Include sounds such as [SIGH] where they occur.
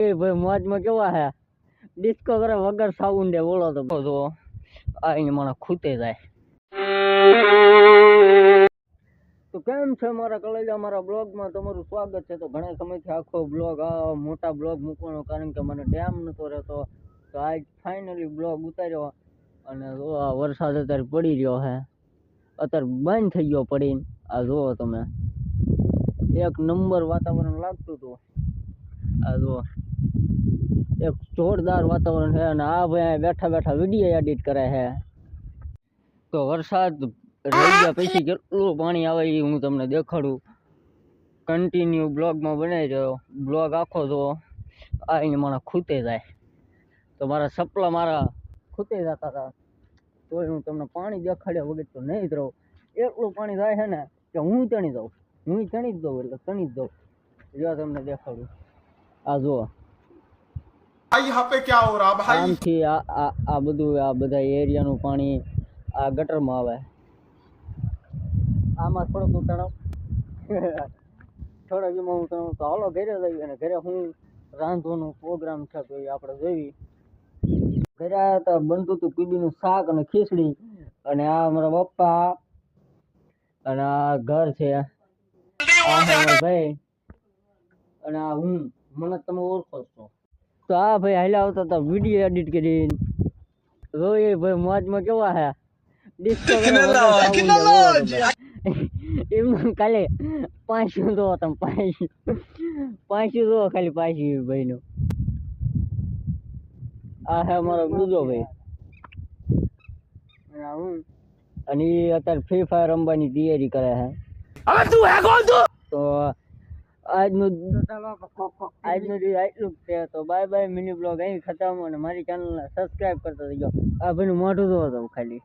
એ ભાઈ મોજમાં કેવા હે? ડિસ્કો કરે વગર સાઉન્ડે બોલો તો. જો, આ મને ખૂતે જાય. તો કેમ છે મારા કલેજા? મારા બ્લોગમાં તમારું સ્વાગત છે. તો ઘણા સમયથી આખો બ્લોગ, આ મોટા બ્લોગ મૂકવાનો, કારણ કે મને ટાઈમ નતો રહેતો. તો આજ ફાઇનલી બ્લોગ ઉતાર્યો. અને જો, આ વરસાદ અત્યારે પડી રહ્યો છે અત્યારે બંધ થઈ ગયો પડીને. આ જુઓ તમે. એક નંબર વાતાવરણ લાગતું હતું. આ જુઓ. એક જોરદાર વાતાવરણ છે અને આ ભાઈ અહીંયા બેઠા બેઠા વીડિયો એડિટ કરે છે. તો વરસાદ રહી ગયા પછી કેટલું પાણી આવે એ હું તમને દેખાડું. કન્ટિન્યુ બ્લોગમાં બનાવી રહ્યો બ્લોગ આખો જો આ અહીંયા મારા ખૂતે જાય. તો મારા સપલા મારા ખૂતે જતા હતા. તોય હું તમને પાણી દેખાડ્યા વગર તો નહીં જ રહું. એટલું પાણી જાય છે ને કે હું ચણી જાઉં હું ચણી જ દઉં એટલે ચણી જ દઉં. જો તમને દેખાડું. આ જુઓ. આમથી આ આ બધું આ બધા એરિયાનું પાણી આ ગટરમાં આવે. આમાં થોડોક ઉતાણો થોડોક એમાં ઉતાણો તો હાલો ઘરે જઈએ અને ઘરે હું રાંધવાનો પ્રોગ્રામ છે તો એ આપણે જોઈ ઘરે આવ્યા બનતું હતું કુબીનું શાક અને ખીચડી. અને આ મારા પપ્પા. અને આ ઘર છે. આ ભાઈ. અને આ હું. મને તમે ઓળખો છો. તો આ ભાઈ હાલ્યા આવતા હતા વીડિયો એડિટ કરીને. રોય ભાઈ મોજમાં કેવા હે? એમનું [LAUGHS] કાલે પાંચસો દો તમે પાંચસો. પાંચસો દો ખાલી પાંચી ભાઈનો. આ હે અમારો બીજો ભાઈ. અને એ અત્યારે ફ્રી ફાયર રમવાની તૈયારી કરે હે. તો આજનું આજનું દિવસ આટલું જ છે. તો બાય બાય મિની બ્લોગ અહીં ખતમ અને મારી ચેનલને સબસ્ક્રાઇબ કરતા જજો આ ભાઈનું મોઢું જોવો તમે ખાલી.